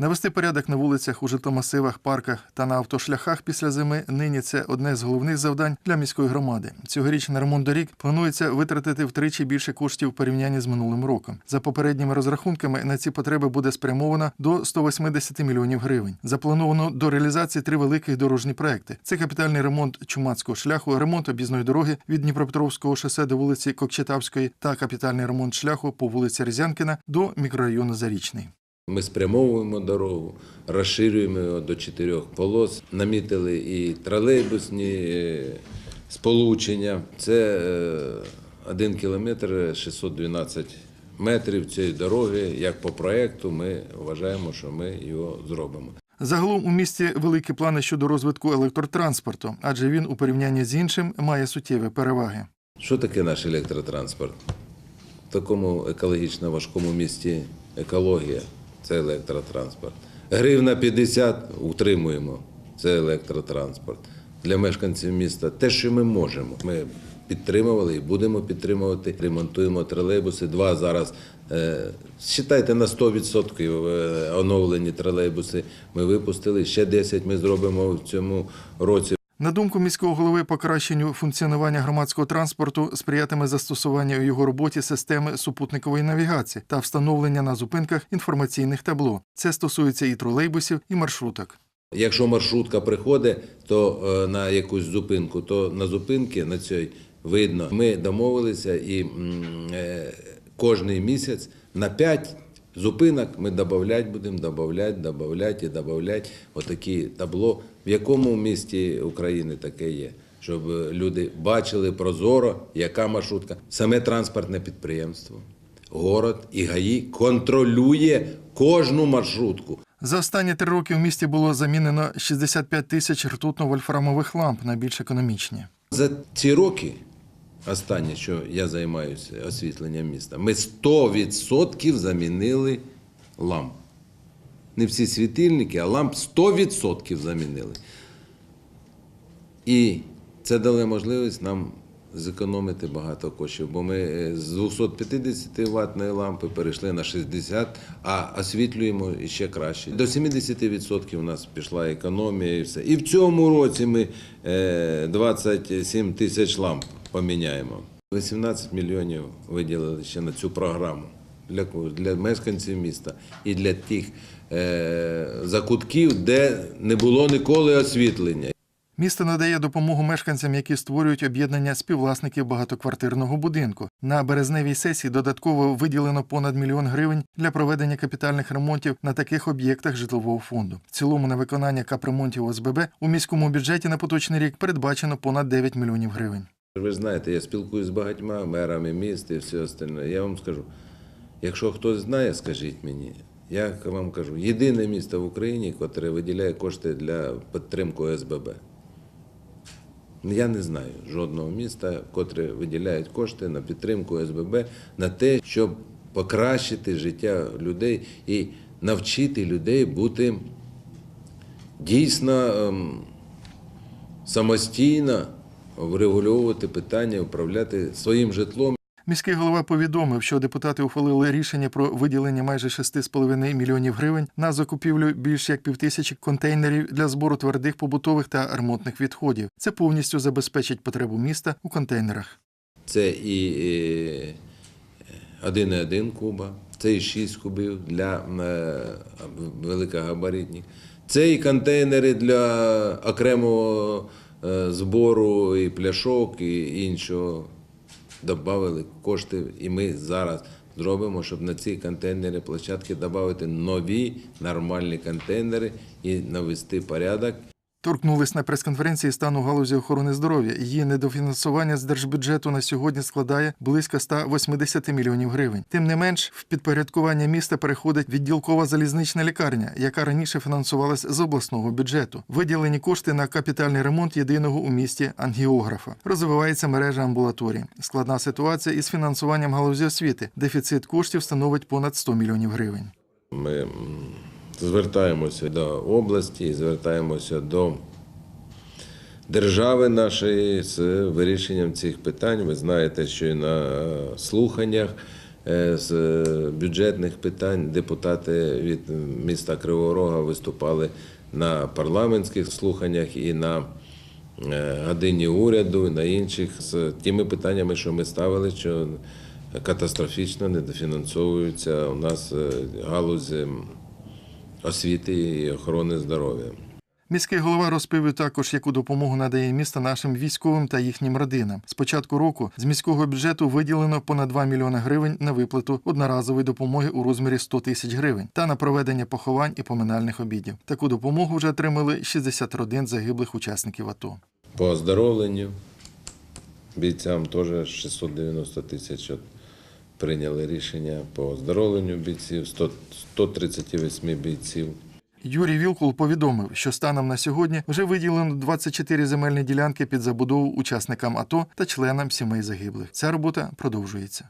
Навести порядок на вулицях, у житломасивах, парках та на автошляхах після зими нині це одне з головних завдань для міської громади. Цьогоріч на ремонт доріг планується витратити втричі більше коштів в порівнянні з минулим роком. За попередніми розрахунками на ці потреби буде спрямовано до 180 мільйонів гривень. Заплановано до реалізації три великих дорожні проекти: це капітальний ремонт чумацького шляху, ремонт об'їзної дороги від Дніпропетровського шосе до вулиці Кокчетавської та капітальний ремонт шляху по вулиці Рязянкіна до мікрорайону Зарічний. Ми спрямовуємо дорогу, розширюємо його до чотирьох полос, намітили і тролейбусні е, сполучення. Це е, один кілометр 612 метрів цієї дороги. Як по проекту, ми вважаємо, що ми його зробимо. Загалом у місті великі плани щодо розвитку електротранспорту, адже він у порівнянні з іншим має суттєві переваги. Що таке наш електротранспорт? В такому екологічно важкому місті екологія це електротранспорт. Гривна 50 утримуємо. Це електротранспорт. Для мешканців міста те, що ми можемо. Ми підтримували і будемо підтримувати. Ремонтуємо тролейбуси. Два зараз. Е, Считайте на 100% е, оновлені тролейбуси. Ми випустили. Ще 10 ми зробимо в цьому році. На думку міського голови, покращенню функціонування громадського транспорту сприятиме застосування у його роботі системи супутникової навігації та встановлення на зупинках інформаційних табло. Це стосується і тролейбусів, і маршруток. Якщо маршрутка приходить, то е, на якусь зупинку, то на зупинки на цій видно. Ми домовилися і е, кожний місяць на 5 зупинок ми додавати будемо, додавати, додавати і додавати отакі табло. В якому місті України таке є? Щоб люди бачили прозоро, яка маршрутка. Саме транспортне підприємство, город і ГАІ контролює кожну маршрутку. За останні три роки в місті було замінено 65 тисяч ртутно-вольфрамових ламп на більш економічні. За ці роки, останнє, що я займаюся освітленням міста, ми 100% замінили ламп. Не всі світильники, а ламп 100% замінили. І це дало можливість нам зекономити багато коштів, бо ми е, з 250 ваттної лампи перейшли на 60, а освітлюємо ще краще. До 70% у нас пішла економія і все. І в цьому році ми е, 27 тисяч ламп поміняємо. 18 мільйонів виділили ще на цю програму для, для мешканців міста і для тих е, закутків, де не було ніколи освітлення. Місто надає допомогу мешканцям, які створюють об'єднання співвласників багатоквартирного будинку. На березневій сесії додатково виділено понад мільйон гривень для проведення капітальних ремонтів на таких об'єктах житлового фонду. В цілому на виконання капремонтів ОСББ у міському бюджеті на поточний рік передбачено понад 9 мільйонів гривень. Ви знаєте, я спілкуюся з багатьма мерами міст і все остальне. Я вам скажу, якщо хтось знає, скажіть мені. Я вам кажу, єдине місто в Україні, яке виділяє кошти для підтримки ОСББ. Я не знаю жодного міста, котре виділяє кошти на підтримку ОСББ, на те, щоб покращити життя людей і навчити людей бути дійсно ем, самостійно врегульовувати питання, управляти своїм житлом. Міський голова повідомив, що депутати ухвалили рішення про виділення майже 6,5 мільйонів гривень на закупівлю більш як півтисячі контейнерів для збору твердих побутових та ремонтних відходів. Це повністю забезпечить потребу міста у контейнерах. Це і е, 1,1 куба, це і 6 кубів для е, великогабаритних. Це і контейнери для окремого е, збору і пляшок, і іншого. Добавили кошти, і ми зараз зробимо, щоб на ці контейнери площадки додати нові нормальні контейнери і навести порядок. Торкнулись на прес-конференції стану галузі охорони здоров'я. Її недофінансування з держбюджету на сьогодні складає близько 180 мільйонів гривень. Тим не менш, в підпорядкування міста переходить відділкова залізнична лікарня, яка раніше фінансувалась з обласного бюджету. Виділені кошти на капітальний ремонт єдиного у місті ангіографа. Розвивається мережа амбулаторій. Складна ситуація із фінансуванням галузі освіти. Дефіцит коштів становить понад 100 мільйонів гривень. Ми звертаємося до області, звертаємося до держави нашої з вирішенням цих питань. Ви знаєте, що і на слуханнях е, з бюджетних питань депутати від міста Кривого Рога виступали на парламентських слуханнях і на е, годині уряду, і на інших з тими питаннями, що ми ставили, що катастрофічно недофінансовуються у нас е, галузі освіти і охорони здоров'я. Міський голова розповів також, яку допомогу надає місто нашим військовим та їхнім родинам. З початку року з міського бюджету виділено понад 2 мільйони гривень на виплату одноразової допомоги у розмірі 100 тисяч гривень та на проведення поховань і поминальних обідів. Таку допомогу вже отримали 60 родин загиблих учасників АТО. По оздоровленню бійцям теж 690 тисяч прийняли рішення по оздоровленню бійців, 100, 138 бійців. Юрій Вілкул повідомив, що станом на сьогодні вже виділено 24 земельні ділянки під забудову учасникам АТО та членам сімей загиблих. Ця робота продовжується.